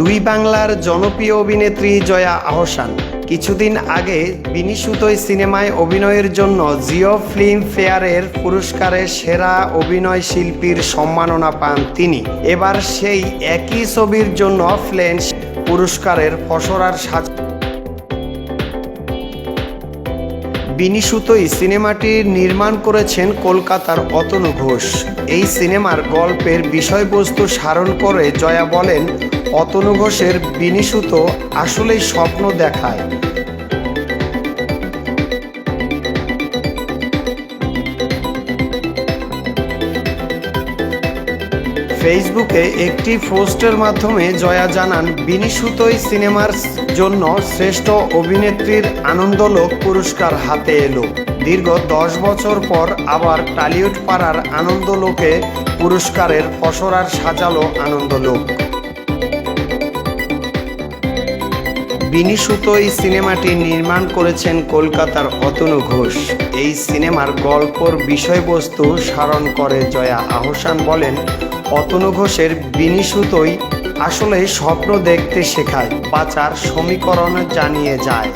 দুই বাংলার জনপ্রিয় অভিনেত্রী জয়া আহসান। কিছুদিন আগে বিনিশুতই সিনেমায় অভিনয়ের জন্য জিও ফিল্ম ফেয়ারের পুরস্কারে সেরা অভিনয় শিল্পীর সম্মাননা পান তিনি। এবার সেই একই ছবির জন্য ফ্লেন্স পুরস্কারের ফসরার সাজ বিনিশুতই সিনেমাটি নির্মাণ করেছেন কলকাতার অতনু ঘোষ। এই সিনেমার গল্পের বিষয়বস্তু সারণ করে জয়া বলেন অতনু ঘোষের বিনিশুত আসলেই স্বপ্ন দেখায়। ফেসবুকে একটি পোস্টের মাধ্যমে জয়া জানান বিনিশুতই সিনেমার জন্য শ্রেষ্ঠ অভিনেত্রীর আনন্দলোক পুরস্কার হাতে এলো। দীর্ঘ দশ বছর পর আবার টালিউড পাড়ার আনন্দলোকে পুরস্কারের ফসরার সাজালো আনন্দলোক। বিনিশুতই সিনেমাটি নির্মাণ করেছেন কলকাতার অতনু ঘোষ। এই সিনেমার গল্পর বিষয়বস্তু স্মরণ করে জয়া আহসান বলেন, অতনু ঘোষের বিনিসুতই আসলে স্বপ্ন দেখতে শেখায়, বাঁচার সমীকরণ জানিয়ে যায়।